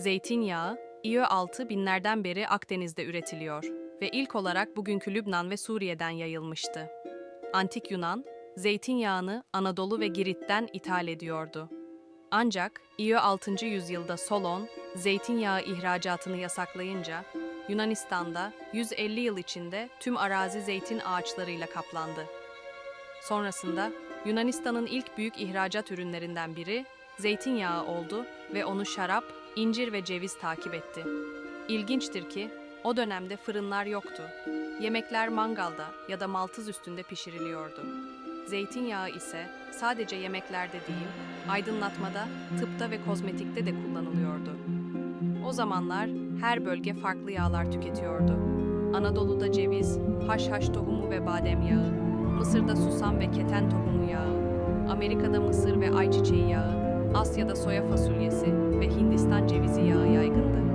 Zeytinyağı, İYÖ-6 binlerden beri Akdeniz'de üretiliyor ve ilk olarak bugünkü Lübnan ve Suriye'den yayılmıştı. Antik Yunan, zeytinyağını Anadolu ve Girit'ten ithal ediyordu. Ancak İYÖ 6. yüzyılda Solon, zeytinyağı ihracatını yasaklayınca Yunanistan'da 150 yıl içinde tüm arazi zeytin ağaçlarıyla kaplandı. Sonrasında Yunanistan'ın ilk büyük ihracat ürünlerinden biri zeytinyağı oldu ve onu şarap, incir ve ceviz takip etti. İlginçtir ki o dönemde fırınlar yoktu. Yemekler mangalda ya da maltız üstünde pişiriliyordu. Zeytinyağı ise sadece yemeklerde değil, aydınlatmada, tıpta ve kozmetikte de kullanılıyordu. O zamanlar her bölge farklı yağlar tüketiyordu. Anadolu'da ceviz, haşhaş tohumu ve badem yağı, Mısır'da susam ve keten tohumu yağı, Amerika'da mısır ve ayçiçeği yağı, Asya'da soya fasulyesi ve Hindistan